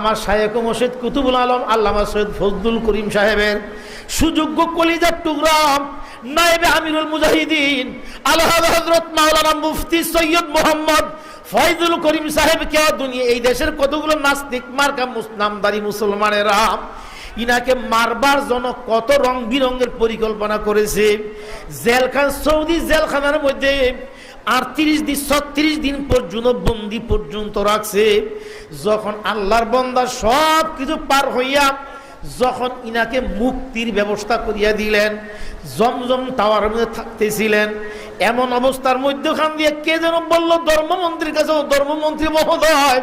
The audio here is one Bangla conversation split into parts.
আমার শায়েক মসজিদ কুতুবুল আলম, আল্লামা সৈয়দ ফজলুল করিম সাহেবের সুযোগ্য কলিজার টুকরা নায়েবে আমিরুল মুজাহিদিন আল্লাহ হজরত মাওলানা মুফতি সৈয়দ মোহাম্মদ ফয়জুল করিম সাহেবকে দুনিয়া, এই দেশের কতগুলো নাস্তিক, মার্কা নামদারি মুসলমানেরা ইনাকে মারবার জন্য কত রং বিরঙ্গের পরিকল্পনা করেছে। জেলখান সৌদি জেলখানার মধ্যে আটত্রিশ দিন, ছত্রিশ দিন পর্যন্ত, বন্দি পর্যন্ত রাখছে। যখন আল্লাহর বন্দা সব কিছু পার হইয়া যখন ইনাকে মুক্তির ব্যবস্থা করিয়া দিলেন, জমজম টাওয়ার মধ্যে থাকতেছিলেন, এমন অবস্থার মধ্যখান দিয়ে কে যেন বলল, ধর্মমন্ত্রীর কাছে "ও ধর্মমন্ত্রী মহোদয়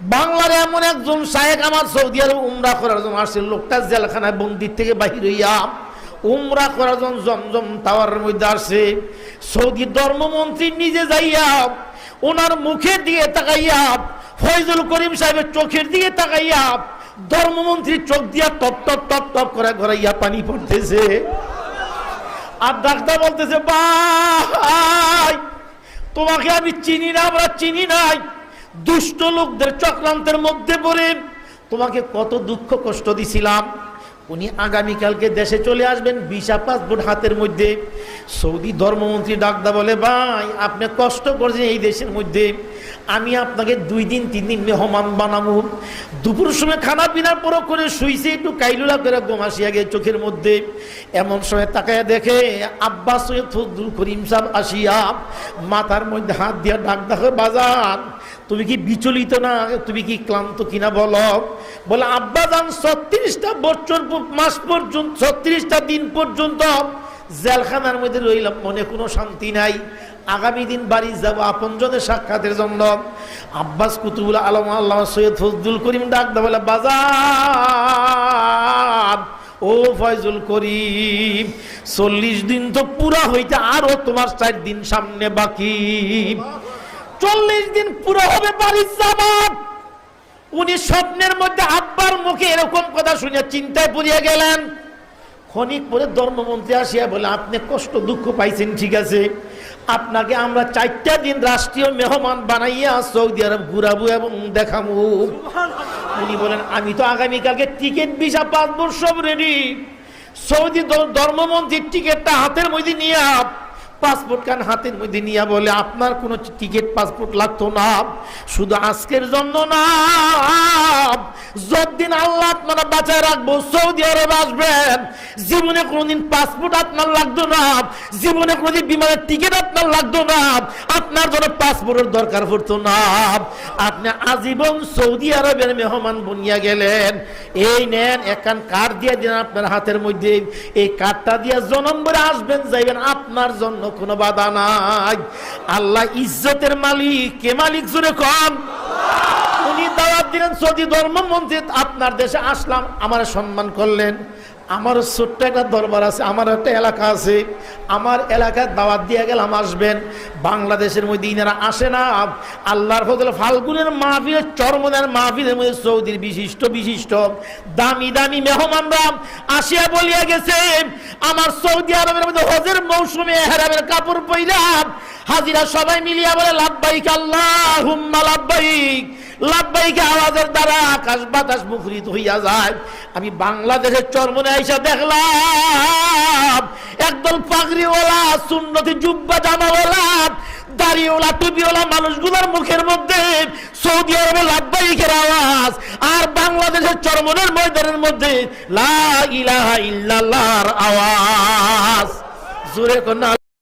বাংলার এমন একজন শায়েক আমার সৌদি আরব উমরা করার জন্য আসছে, লোকটা জেলখানায় বন্দির থেকে বাহির হইয়া উমরা করার জন্য জমজম টাওয়ারের মধ্যে আসছে সৌদি ধর্মমন্ত্রী নিজে যাইয়া ওনার মুখে দিয়ে তাকাইয়া ফয়জুল করিম সাহেবের চোখের দিকে তাকাইয়া ধর্মমন্ত্রীর চোখ দিয়া টপ টপ টপ টপ করে ঘরাইয়া পানি পড়তেছে। আর ডাক্তার বলতেছে, ভাই, তোমাকে আমি চিনি না, আমরা চিনি নাই। দুষ্ট লোকদের চক্রান্তের মধ্যে পড়ে তোমাকে কত দুঃখ কষ্ট দিছিলাম। উনি আগামীকালকে দেশে চলে আসবেন, ভিসা, পাসপোর্ট হাতের মধ্যে। সৌদি ধর্মমন্ত্রী ডাকদা বলে, ভাই, আপনি কষ্ট করছেন এই দেশের মধ্যে। আমি আপনাকে দুই দিন, তিন দিন মেহমান বানাবো। দুপুর সময় খানা পিনার পরও করে শুইছে, একটু কাইলুলা করে গোমাসিয়া গিয়ে চোখের মধ্যে। এমন সময় তাকায় দেখে আব্বাস ফজলুল করিম সাহেব আসিয়া মাথার মধ্যে হাত দিয়া ডাক, দেখো বাজার তুমি কি বিচলিত না? তুমি কি ক্লান্ত কিনা বলো? বলে, আব্বা যান ছত্রিশটা বছর মাস পর্যন্ত, ছত্রিশটা দিন পর্যন্ত জেলখানার মধ্যে রইলাম, মনে কোনো শান্তি নাই। আগামী দিন বাড়ি যাব আপনজনের সাক্ষাতের জন্য। আব্বাস কুতুবুল আলম, আল্লাহ সৈয়দ ফজলুল করিম ডাক বলে বাজার ও ফয়জুল করিম, চল্লিশ দিন তো পুরা হইতে আরও তোমার চার দিন সামনে বাকি। চল্লিশ দিন পুরো হবে বাড়ির যাবার। উনি স্বপ্নের মধ্যে আব্বার মুখে এরকম কথা শুনে চিন্তায় পড়িয়া গেলেন। ক্ষণিক পরে ধর্মমন্ত্রী আসিয়া বলে আপনি কষ্ট দুঃখ পাইছেন ঠিক আছে। আপনাকে আমরা চারটা দিন রাষ্ট্রীয় মেহমান বানাইয়া সৌদি আরব ঘুরাবো এবং দেখাবো। উনি বলেন আমি তো আগামীকালকে টিকিট ভিসা পাসপোর্ট সব রেডি সৌদি ধর্মমন্ত্রীর টিকিটটা হাতের মধ্যে নিয়ে পাসপোর্ট কান হাতের মধ্যে নিয়ে বলে, আপনার কোনো টিকিট, পাসপোর্ট লাগতো না। শুধু আজকের জন্য না। যতদিন আল্লাহ আপনারা বাঁচায় রাখব, সৌদি আরব আসবেন। জীবনে কোনোদিন পাসপোর্ট আপনার লাগতো না। জীবনে কোনোদিন বিমানের টিকিট আপনার লাগতো না। আপনার জন্য পাসপোর্টের দরকার পড়তো না। আপনি আজীবন সৌদি আরবের মেহমান বনিয়া গেলেন। এই নেন একান কার্ড দিয়ে দিন আপনার হাতের মধ্যে। এই কার্ডটা দিয়ে জনম্বরে আসবেন, যাইবেন আপনার জন্য। কোনো বাধা নাই। আল্লাহ ইজ্জতের মালিক। কে মালিক জুড়ে কম দিলেন সৌদি ধর্মমন্ত্রী আপনার দেশে আসলাম, আমার সম্মান করলেন। আমার ছোট্ট একটা দরবার আছে আমার একটা এলাকা আছে। আমার এলাকায় দাওয়াত দিয়ে গেলাম, আসবেন। বাংলাদেশের মধ্যে ইনারা আসে না। আল্লাহর ফজল ফাল্গুনের মাহফিলের চরমনের মাহফিলের মধ্যে সৌদির বিশিষ্ট বিশিষ্ট। দামি দামি মেহমানরা আসিয়া বলিয়া গেছে, আমার সৌদি আরবের মধ্যে হজের মৌসুমে হেরামের কাপড় পইলাম হাজিরা সবাই মিলিয়া বলে লাভবাইক আল্লাহ হুম্মা লাভবাইক লাভবাইকে আওয়াজের দ্বারা আকাশ বাতাস মুখরিত হইয়া যায়। আমি বাংলাদেশের চরমনে আইসা দেখলাম, একদল পাগড়িওয়ালা, সুন্নতি জুব্বা জামাওয়ালা, দাড়িওয়ালা, টুপিওয়ালা মানুষগুলোর মুখের মধ্যে সৌদি আরবে লাভবাইকের আওয়াজ, আর বাংলাদেশের চরমনের ময়দানের মধ্যে লা ইলাহা ইল্লাল্লাহর আওয়াজ। জোরে কন্যা